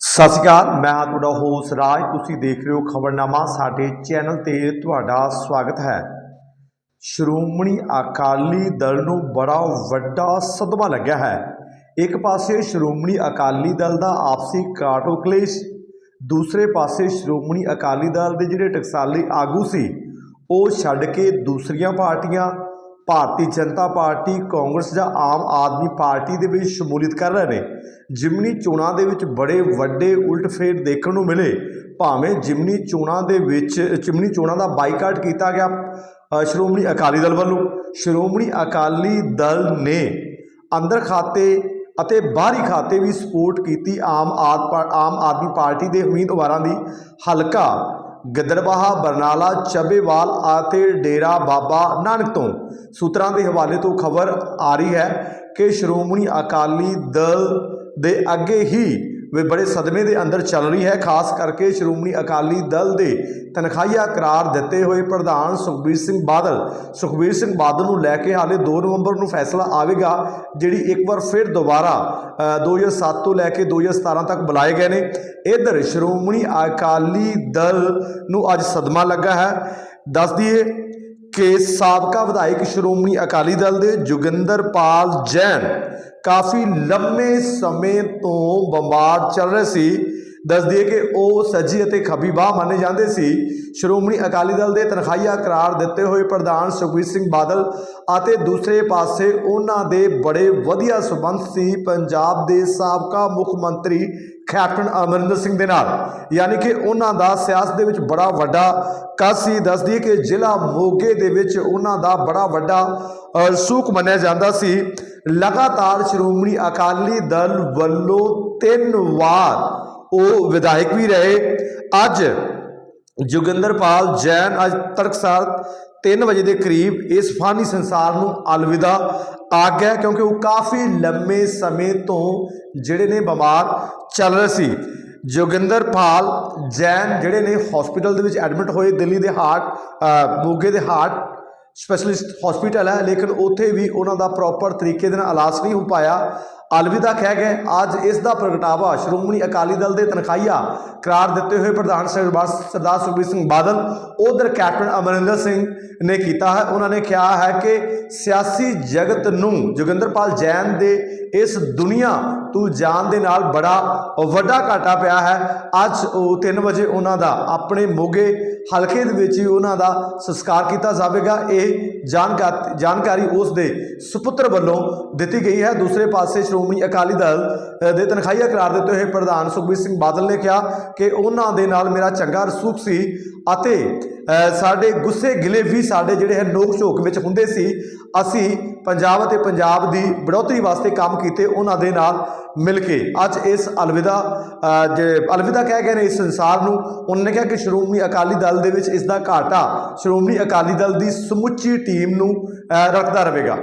ਸਤਿ ਸ਼੍ਰੀ ਅਕਾਲ, ਮੈਂ ਹਾਂ ਤੁਹਾਡਾ ਹੋਸ ਰਾਜ। ਤੁਸੀਂ ਦੇਖ ਰਹੇ ਹੋ ਖਬਰਨਾਮਾ, ਸਾਡੇ ਚੈਨਲ ਤੇ ਤੁਹਾਡਾ ਸਵਾਗਤ ਹੈ। ਸ਼੍ਰੋਮਣੀ ਅਕਾਲੀ ਦਲ ਨੂੰ ਬੜਾ ਵੱਡਾ ਸਦਮਾ ਲੱਗਿਆ ਹੈ। ਇੱਕ ਪਾਸੇ ਸ਼੍ਰੋਮਣੀ ਅਕਾਲੀ ਦਲ ਦਾ ਆਪਸੀ ਕਾਟੋ ਕਲੇਸ਼, ਦੂਸਰੇ ਪਾਸੇ ਸ਼੍ਰੋਮਣੀ ਅਕਾਲੀ ਦਲ ਦੇ ਜਿਹੜੇ ਟਕਸਾਲੀ ਆਗੂ ਸੀ, ਉਹ ਛੱਡ ਕੇ ਦੂਸਰੀਆਂ ਪਾਰਟੀਆਂ ਭਾਰਤੀ ਜਨਤਾ ਪਾਰਟੀ, ਕਾਂਗਰਸ ਜਾਂ ਆਮ ਆਦਮੀ ਪਾਰਟੀ ਦੇ ਵਿੱਚ ਸ਼ਮੂਲੀਅਤ ਕਰ ਰਹੇ ਨੇ। ਜਿਮਨੀ ਚੋਣਾਂ ਦੇ ਵਿੱਚ ਬੜੇ ਵੱਡੇ ਉਲਟਫੇਰ ਦੇਖਣ ਨੂੰ ਮਿਲੇ। ਭਾਵੇਂ ਜਿਮਨੀ ਚੋਣਾਂ ਦੇ ਵਿੱਚ ਚਿਮਨੀ ਚੋਣਾਂ ਦਾ ਬਾਈਕਾਟ ਕੀਤਾ ਗਿਆ ਸ਼੍ਰੋਮਣੀ ਅਕਾਲੀ ਦਲ ਵੱਲੋਂ। ਸ਼੍ਰੋਮਣੀ ਅਕਾਲੀ ਦਲ ਨੇ ਅੰਦਰ ਖਾਤੇ ਅਤੇ ਬਾਹਰੀ ਖਾਤੇ ਵੀ ਸਪੋਰਟ ਕੀਤੀ ਆਮ ਆਦ ਪਾ- ਆਮ ਆਦਮੀ ਪਾਰਟੀ ਦੇ ਉਮੀਦਵਾਰਾਂ ਦੀ। ਹਲਕਾ ਗਿੱਦੜਬਾਹਾ, ਬਰਨਾਲਾ, ਚੱਬੇਵਾਲ ਅਤੇ ਡੇਰਾ ਬਾਬਾ ਨਾਨਕ ਤੋਂ ਸੂਤਰਾਂ ਦੇ ਹਵਾਲੇ ਤੋਂ ਖਬਰ ਆ ਰਹੀ ਹੈ ਕਿ ਸ਼੍ਰੋਮਣੀ ਅਕਾਲੀ ਦਲ ਦੇ ਅੱਗੇ ਹੀ ਵੀ ਬੜੇ ਸਦਮੇ ਦੇ ਅੰਦਰ ਚੱਲ ਰਹੀ ਹੈ ਖਾਸ ਕਰਕੇ ਸ਼੍ਰੋਮਣੀ ਅਕਾਲੀ ਦਲ ਦੇ ਤਨਖਾਹੀਆ ਕਰਾਰ ਦਿੱਤੇ ਹੋਏ ਪ੍ਰਧਾਨ ਸੁਖਬੀਰ ਸਿੰਘ ਬਾਦਲ। ਸੁਖਬੀਰ ਸਿੰਘ ਬਾਦਲ ਨੂੰ ਲੈ ਕੇ ਹਾਲੇ 2 ਨਵੰਬਰ ਨੂੰ ਫੈਸਲਾ ਆਵੇਗਾ ਜਿਹੜੀ ਇੱਕ ਵਾਰ ਫਿਰ ਦੁਬਾਰਾ ਅ, 2007 ਤੋਂ ਲੈ ਕੇ 2017 ਤੱਕ ਬੁਲਾਏ ਗਏ ਨੇ। ਇਧਰ ਸ਼੍ਰੋਮਣੀ ਅਕਾਲੀ ਦਲ ਨੂੰ ਅੱਜ ਸਦਮਾ ਲੱਗਾ ਹੈ। ਦੱਸ ਦਈਏ ਕਿ ਸਾਬਕਾ ਵਿਧਾਇਕ ਸ਼੍ਰੋਮਣੀ ਅਕਾਲੀ ਦਲ ਦੇ ਜੋਗਿੰਦਰਪਾਲ ਜੈਨ ਕਾਫੀ ਲੰਮੇ ਸਮੇਂ ਤੋਂ ਬਿਮਾਰ ਚੱਲ ਰਹੇ ਸੀ। ਦੱਸ ਦਈਏ ਕਿ ਉਹ ਸੱਜੀ ਅਤੇ ਖੱਬੀ ਬਾਹ ਮੰਨੇ ਜਾਂਦੇ ਸੀ। ਸ਼੍ਰੋਮਣੀ ਅਕਾਲੀ ਦਲ ਦੇ ਤਨਖਾਹੀਆ ਕਰਾਰ ਦਿੱਤੇ ਹੋਏ ਪ੍ਰਧਾਨ ਸੁਖਬੀਰ ਸਿੰਘ ਬਾਦਲ ਅਤੇ ਦੂਸਰੇ ਪਾਸੇ ਉਹਨਾਂ ਦੇ ਬੜੇ ਵਧੀਆ ਸਬੰਧ ਸੀ ਪੰਜਾਬ ਦੇ ਸਾਬਕਾ ਮੁੱਖ ਮੰਤਰੀ ਕੈਪਟਨ ਅਮਰਿੰਦਰ ਸਿੰਘ ਦੇ ਨਾਲ। ਯਾਨੀ ਕਿ ਉਹਨਾਂ ਦਾ ਸਿਆਸਤ ਦੇ ਵਿੱਚ ਬੜਾ ਵੱਡਾ ਕੱਦ ਸੀ। ਦੱਸਦੀ ਦਈਏ ਕਿ ਜ਼ਿਲ੍ਹਾ ਮੋਗੇ ਦੇ ਵਿੱਚ ਉਹਨਾਂ ਦਾ ਬੜਾ ਵੱਡਾ ਸੂਕ ਮੰਨਿਆ ਜਾਂਦਾ ਸੀ। ਲਗਾਤਾਰ ਸ਼੍ਰੋਮਣੀ ਅਕਾਲੀ ਦਲ ਵੱਲੋਂ ਤਿੰਨ ਵਾਰ ਉਹ ਵਿਧਾਇਕ ਵੀ ਰਹੇ। ਅੱਜ ਜੋਗਿੰਦਰਪਾਲ ਜੈਨ ਅੱਜ ਤੜਕਸਾਰ 3 ਵਜੇ ਦੇ ਕਰੀਬ ਇਸ ਫਾਨੀ ਸੰਸਾਰ ਨੂੰ ਅਲਵਿਦਾ ਆ ਗਿਆ ਕਿਉਂਕਿ ਉਹ ਕਾਫੀ ਲੰਮੇ ਸਮੇਂ ਤੋਂ ਜਿਹੜੇ ਨੇ ਬਿਮਾਰ ਚੱਲ ਰਹੇ ਸੀ। ਜੋਗਿੰਦਰਪਾਲ ਜੈਨ ਜਿਹੜੇ ਨੇ ਹਸਪੀਟਲ ਦੇ ਵਿੱਚ ਐਡਮਿਟ ਹੋਏ, ਦਿੱਲੀ ਦੇ ਹਾਰਟ ਮੋਗੇ ਦੇ ਹਾਰਟ ਸਪੈਸ਼ਲਿਸਟ ਹਸਪੀਟਲ ਹੈ, ਲੇਕਿਨ ਉੱਥੇ ਵੀ ਉਹਨਾਂ ਦਾ ਪ੍ਰੋਪਰ ਤਰੀਕੇ ਦੇ ਨਾਲ ਇਲਾਜ ਨਹੀਂ ਹੋ ਪਾਇਆ। ਅਲਵਿਦਾ ਕਹਿ ਗਏ, ਅੱਜ ਇਸ ਦਾ ਪ੍ਰਗਟਾਵਾ ਸ਼੍ਰੋਮਣੀ ਅਕਾਲੀ ਦਲ ਦੇ ਤਨਖਾਹੀਆ ਕਰਾਰ ਦਿੱਤੇ ਹੋਏ ਪ੍ਰਧਾਨ ਸਰਦਾਰ ਸੁਖਬੀਰ ਸਿੰਘ ਬਾਦਲ, ਉਧਰ ਕੈਪਟਨ ਅਮਰਿੰਦਰ ਸਿੰਘ ਨੇ ਕੀਤਾ ਹੈ। ਉਹਨਾਂ ਨੇ ਕਿਹਾ ਹੈ ਕਿ ਸਿਆਸੀ ਜਗਤ ਨੂੰ ਜੋਗਿੰਦਰਪਾਲ ਜੈਨ ਦੇ ਇਸ ਦੁਨੀਆ ਤੂੰ ਜਾਣ ਦੇ ਨਾਲ ਬੜਾ ਵੱਡਾ ਘਾਟਾ ਪਿਆ ਹੈ। ਅੱਜ ਉਹ 3 ਵਜੇ ਉਹਨਾਂ ਦਾ ਆਪਣੇ ਮੋਗੇ ਹਲਕੇ ਦੇ ਵਿੱਚ ਹੀ ਉਹਨਾਂ ਦਾ ਸੰਸਕਾਰ ਕੀਤਾ ਜਾਵੇਗਾ। ਇਹ ਜਾਣਕਾ- ਜਾਣਕਾਰੀ ਉਸ ਦੇ ਸੁਪੁੱਤਰ ਵੱਲੋਂ ਦਿੱਤੀ ਗਈ ਹੈ। ਦੂਸਰੇ ਪਾਸੇ ਸ਼੍ਰੋਮਣੀ ਅਕਾਲੀ ਦਲ ਦੇ ਤਨਖਾਹੀਆ ਕਰਾਰ ਦਿੱਤੇ ਹੋਏ ਪ੍ਰਧਾਨ ਸੁਖਬੀਰ ਸਿੰਘ ਬਾਦਲ ਨੇ ਕਿਹਾ ਕਿ ਉਹਨਾਂ ਦੇ ਨਾਲ ਮੇਰਾ ਚੰਗਾ ਰਸੂਖ ਸੀ ਅਤੇ ਸਾਡੇ ਗੁੱਸੇ ਗਿਲੇ ਵੀ ਸਾਡੇ ਜਿਹੜੇ ਹੈ ਨੋਕ ਝੋਕ ਵਿੱਚ ਹੁੰਦੇ ਸੀ ਅਸੀਂ ਪੰਜਾਬ ਅਤੇ ਪੰਜਾਬ ਦੀ ਬੜੋਤਰੀ ਵਾਸਤੇ ਕੰਮ ਕੀਤੇ ਉਹਨਾਂ ਦੇ ਨਾਲ ਮਿਲ ਕੇ। ਅੱਜ ਇਸ ਅਲਵਿਦਾ ਅ, ਜੇ ਅਲਵਿਦਾ ਕਹਿ ਗਏ ਨੇ ਇਸ ਸੰਸਾਰ ਨੂੰ ਉਹਨਾਂ ਨੇ ਕਿਹਾ ਕਿ ਸ਼੍ਰੋਮਣੀ ਅਕਾਲੀ ਦਲ ਦੇ ਵਿੱਚ ਇਸ ਦਾ ਘਾਟਾ ਸ਼੍ਰੋਮਣੀ ਅਕਾਲੀ ਦਲ ਦੀ ਸਮੁੱਚੀ ਟੀਮ ਨੂੰ ਰੱਖਦਾ ਰਹੇਗਾ।